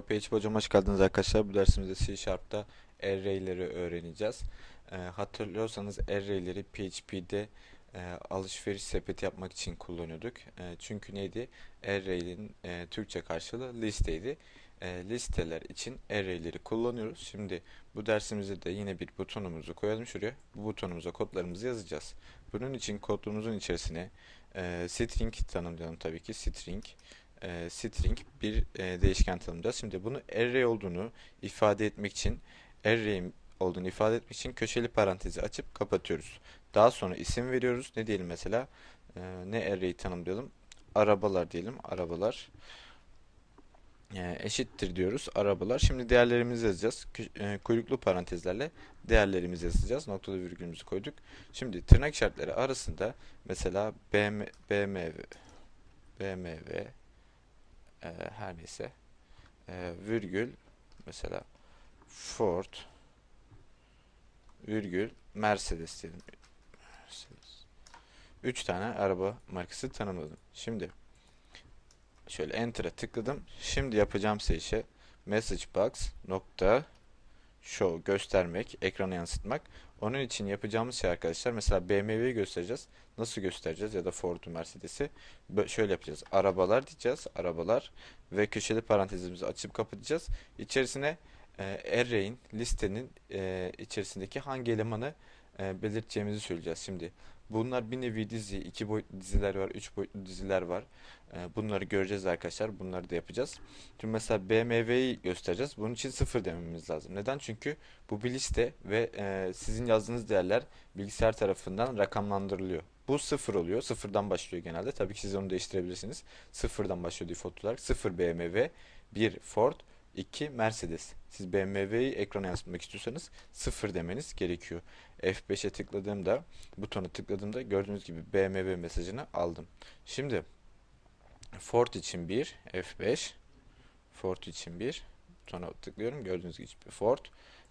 PHP hocam hoş geldiniz arkadaşlar. Bu dersimizde C Sharp'ta array'leri öğreneceğiz. Ee, hatırlıyorsanız array'leri PHP'de e, alışveriş sepeti yapmak için kullanıyorduk. E, çünkü neydi? Array'in e, Türkçe karşılığı listeydi. E, listeler için array'leri kullanıyoruz. Şimdi bu dersimizde de yine bir butonumuzu koyalım şuraya. Bu butonumuza kodlarımızı yazacağız. Bunun için kodumuzun içerisine e, string tanımlayalım tabii ki. String e, string bir e, değişken tanımlayacağız. Şimdi bunu array olduğunu ifade etmek için array olduğunu ifade etmek için köşeli parantezi açıp kapatıyoruz. Daha sonra isim veriyoruz. Ne diyelim mesela? E, ne array tanımlayalım? Arabalar diyelim. Arabalar e, eşittir diyoruz. Arabalar. Şimdi değerlerimizi yazacağız. E, kuyruklu parantezlerle değerlerimizi yazacağız. Noktalı virgülümüzü koyduk. Şimdi tırnak işaretleri arasında mesela BM, BMW BMW e, her neyse e, virgül mesela Ford virgül Mercedes diyelim. Mercedes. Üç tane araba markası tanımladım. Şimdi şöyle enter'a tıkladım. Şimdi yapacağım şey ise message box nokta show göstermek, ekrana yansıtmak. Onun için yapacağımız şey arkadaşlar mesela BMW'yi göstereceğiz. Nasıl göstereceğiz ya da Ford'u, Mercedes'i şöyle yapacağız. Arabalar diyeceğiz. Arabalar ve köşeli parantezimizi açıp kapatacağız. İçerisine e, array'in listenin e, içerisindeki hangi elemanı e, belirteceğimizi söyleyeceğiz. Şimdi bunlar bir nevi dizi, iki boyutlu diziler var, üç boyutlu diziler var. E, bunları göreceğiz arkadaşlar. Bunları da yapacağız. Şimdi mesela BMW'yi göstereceğiz. Bunun için sıfır dememiz lazım. Neden? Çünkü bu bir liste ve e, sizin yazdığınız değerler bilgisayar tarafından rakamlandırılıyor. Bu sıfır oluyor. Sıfırdan başlıyor genelde. Tabii ki siz onu değiştirebilirsiniz. Sıfırdan başlıyor default olarak. Sıfır BMW, bir Ford, 2 Mercedes. Siz BMW'yi ekrana yansıtmak istiyorsanız sıfır demeniz gerekiyor. F5'e tıkladığımda, butona tıkladığımda gördüğünüz gibi BMW mesajını aldım. Şimdi Ford için 1, F5. Ford için 1. Butona tıklıyorum. Gördüğünüz gibi Ford.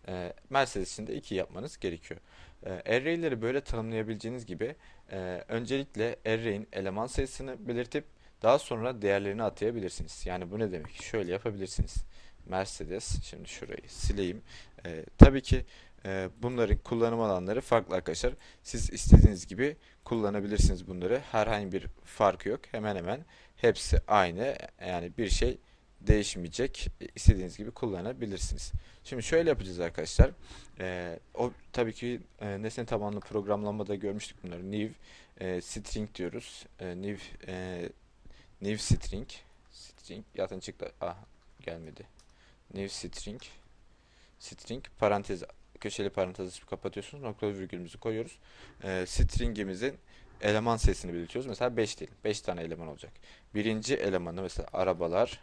Ee, Mercedes için de 2 yapmanız gerekiyor. Ee, array'leri böyle tanımlayabileceğiniz gibi e, öncelikle array'in eleman sayısını belirtip daha sonra değerlerini atayabilirsiniz. Yani bu ne demek? Şöyle yapabilirsiniz. Mercedes, şimdi şurayı sileyim. Ee, tabii ki e, bunların kullanım alanları farklı arkadaşlar. Siz istediğiniz gibi kullanabilirsiniz bunları. Herhangi bir farkı yok. Hemen hemen hepsi aynı. Yani bir şey değişmeyecek. İstediğiniz gibi kullanabilirsiniz. Şimdi şöyle yapacağız arkadaşlar. Ee, o tabii ki e, nesne tabanlı programlamada görmüştük bunları. New e, string diyoruz. E, new e, new string string zaten çıktı. Ah gelmedi. New string string parantez köşeli parantez açıp kapatıyorsunuz. Noktalı virgülümüzü koyuyoruz. E, stringimizin eleman sayısını belirtiyoruz. Mesela 5 değil. 5 tane eleman olacak. Birinci elemanı mesela arabalar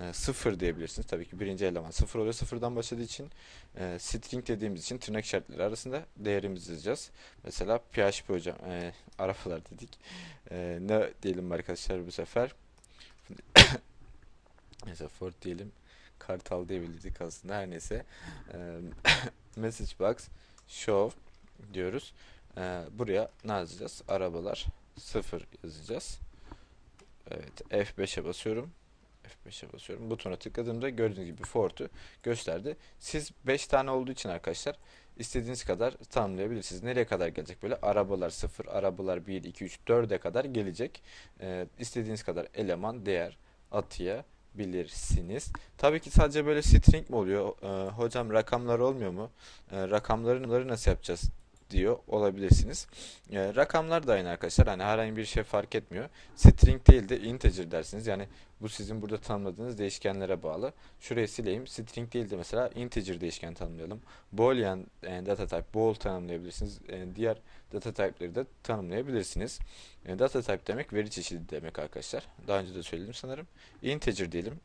e, sıfır diyebilirsiniz. Tabii ki birinci eleman sıfır oluyor. Sıfırdan başladığı için e, string dediğimiz için tırnak işaretleri arasında değerimizi yazacağız. Mesela PHP hocam e, arabalar dedik. E, ne diyelim arkadaşlar bu sefer? Mesela Ford diyelim. Kartal diyebilirdik aslında her neyse. Message box show diyoruz. Buraya ne yazacağız? Arabalar sıfır yazacağız. Evet F5'e basıyorum. F5'e basıyorum. Butona tıkladığımda gördüğünüz gibi Ford'u gösterdi. Siz 5 tane olduğu için arkadaşlar istediğiniz kadar tanımlayabilirsiniz. Nereye kadar gelecek? Böyle arabalar 0, arabalar 1, 2, 3, 4'e kadar gelecek. Ee, istediğiniz kadar eleman, değer atayabilirsiniz. Tabii ki sadece böyle string mi oluyor? Ee, hocam rakamlar olmuyor mu? Ee, rakamları nasıl yapacağız? Diyor olabilirsiniz. E, rakamlar da aynı arkadaşlar. Hani herhangi bir şey fark etmiyor. String değil de integer dersiniz. Yani bu sizin burada tanımladığınız değişkenlere bağlı. Şurayı sileyim. String değil de mesela integer değişken tanımlayalım. Boolean e, data type, bool tanımlayabilirsiniz. E, diğer data type'leri de tanımlayabilirsiniz. E, data type demek veri çeşidi demek arkadaşlar. Daha önce de söyledim sanırım. Integer diyelim.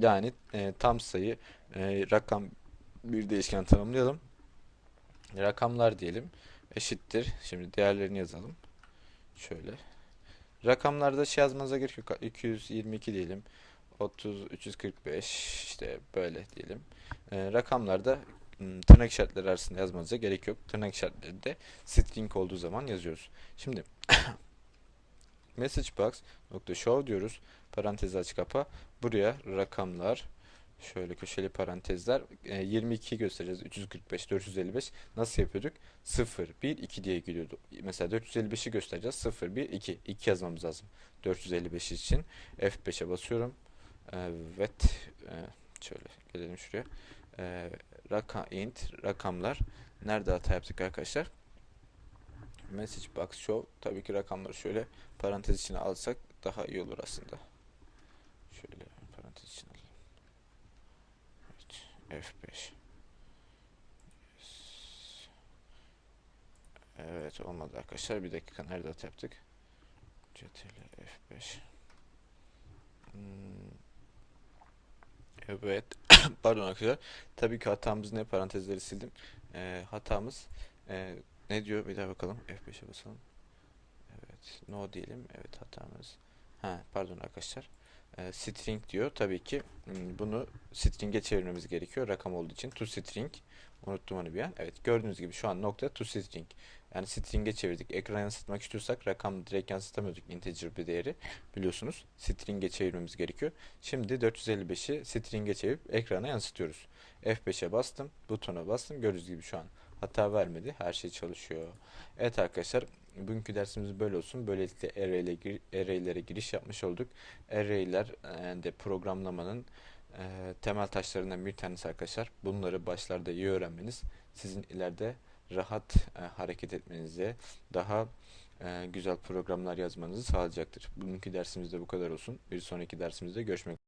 Yani e, tam sayı e, rakam bir değişken tanımlayalım rakamlar diyelim eşittir. Şimdi değerlerini yazalım. Şöyle. Rakamlarda şey yazmanıza gerek yok. 222 diyelim. 30, 345 işte böyle diyelim. Ee, rakamlarda hmm, tırnak işaretleri arasında yazmanıza gerek yok. Tırnak işaretleri de string olduğu zaman yazıyoruz. Şimdi message box nokta show diyoruz. Parantez aç kapa. Buraya rakamlar Şöyle köşeli parantezler. E, 22 göstereceğiz. 345, 455. Nasıl yapıyorduk? 0, 1, 2 diye gidiyordu. Mesela 455'i göstereceğiz. 0, 1, 2. 2 yazmamız lazım. 455 için. F5'e basıyorum. Evet. E, şöyle gelelim şuraya. E, raka, int, rakamlar. Nerede hata yaptık arkadaşlar? Message box show. Tabii ki rakamları şöyle parantez içine alsak daha iyi olur aslında. Şöyle parantez içine alalım. Evet. F5. Evet olmadı arkadaşlar. Bir dakika nerede hata yaptık? CTRL F5. Hmm. Evet. Pardon arkadaşlar. Tabii ki hatamız ne? Parantezleri sildim. Ee, hatamız e, ne diyor? Bir daha bakalım. F5'e basalım. Evet. No diyelim. Evet hatamız. Ha pardon arkadaşlar. Ee, string diyor. Tabii ki hmm, bunu string'e çevirmemiz gerekiyor. Rakam olduğu için. To string. Unuttum onu bir an. Evet gördüğünüz gibi şu an nokta to string. Yani string'e çevirdik. Ekrana yansıtmak istiyorsak rakam direkt yansıtamıyorduk integer bir değeri. Biliyorsunuz string'e çevirmemiz gerekiyor. Şimdi 455'i string'e çevirip ekrana yansıtıyoruz. F5'e bastım. Butona bastım. Gördüğünüz gibi şu an hata vermedi. Her şey çalışıyor. Evet arkadaşlar bugünkü dersimiz böyle olsun. Böylelikle array'lere gir array'lere giriş yapmış olduk. Array'ler e, de programlamanın e, temel taşlarından bir tanesi arkadaşlar. Bunları başlarda iyi öğrenmeniz sizin ileride rahat e, hareket etmenize, daha güzel programlar yazmanızı sağlayacaktır. Bugünkü dersimizde bu kadar olsun. Bir sonraki dersimizde görüşmek